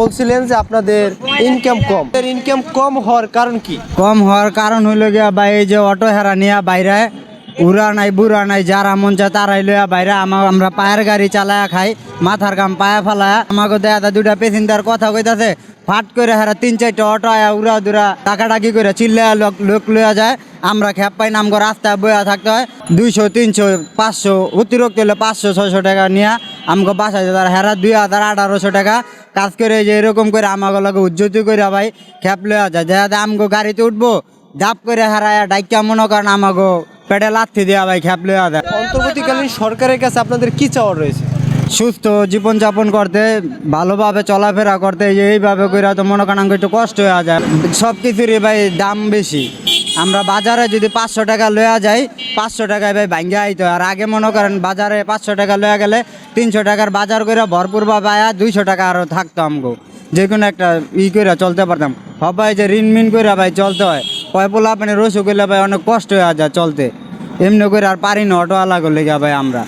বলছিলেন যে আপনাদের ইনকাম কম। ইনকাম কম হওয়ার কারণ কি? কম হওয়ার কারণ হইল গিয়া বা এই যে অটো হেরা নিয়া বাইরে, উড়া নাই, বুড়া নাই, যারা মন চায় তারাই লইয়া বাইরে। আমা আমরা পায়ের গাড়ি চালায়া খাই, মাথার কাম পায়ে ফালায়া। আমাকে দেখা যায় দুটা পেসেঞ্জার কথা কইতাছে, ফাট করে হেরা তিন চারটা অটো আয়া উড়া দুরা টাকাটাকি করে চিল্লায়া লোক লোক লইয়া যায়। আমরা খেপ পাই নামগো রাস্তায় বইয়া থাকতে হয়। দুইশো তিনশো পাঁচশো অতিরিক্ত হলে পাঁচশো ছয়শো টাকা নিয়া আমাকে বাসায় তারা হেরা দুই হাজার আঠারোশো টাকা কাজ করে যে এরকম করে আমাকে লগে উজ্জ্বতি করে ভাই খেপ লইয়া যায়। দেখা আমগো গাড়িতে উঠবো জাপ করে হারায় ডাইকা মনে করেন আমাগো পেটে লাথি দেওয়া ভাই খেপ লইয়া দেয় অন্তর্বর্তীকালীন সরকারের কাছে আপনাদের কি চাওয়ার রয়েছে? সুস্থ জীবনযাপন করতে ভালোভাবে চলাফেরা করতে এইভাবে করে তো মনে করেন আমাকে একটু কষ্ট হয়ে যায়। সব কিছুরই ভাই দাম বেশি। আমরা বাজারে যদি পাঁচশো টাকা লয়া যাই, পাঁচশো টাকায় ভাই ভাঙ্গা আইতো। আর আগে মনে করেন বাজারে পাঁচশো টাকা লয়া গেলে তিনশো টাকার বাজার করে ভরপুর বা পায়া দুইশো টাকা আরও থাকতো আমগো। যে কোনো একটা ই করে চলতে পারতাম। সবাই যে ঋণ মিন করে ভাই চলতে হয় পয় পোলা মানে রসু করলে ভাই অনেক কষ্ট হয়ে যায় চলতে। এমনি করে আর পারি না, অটোওয়ালা করলে ভাই আমরা।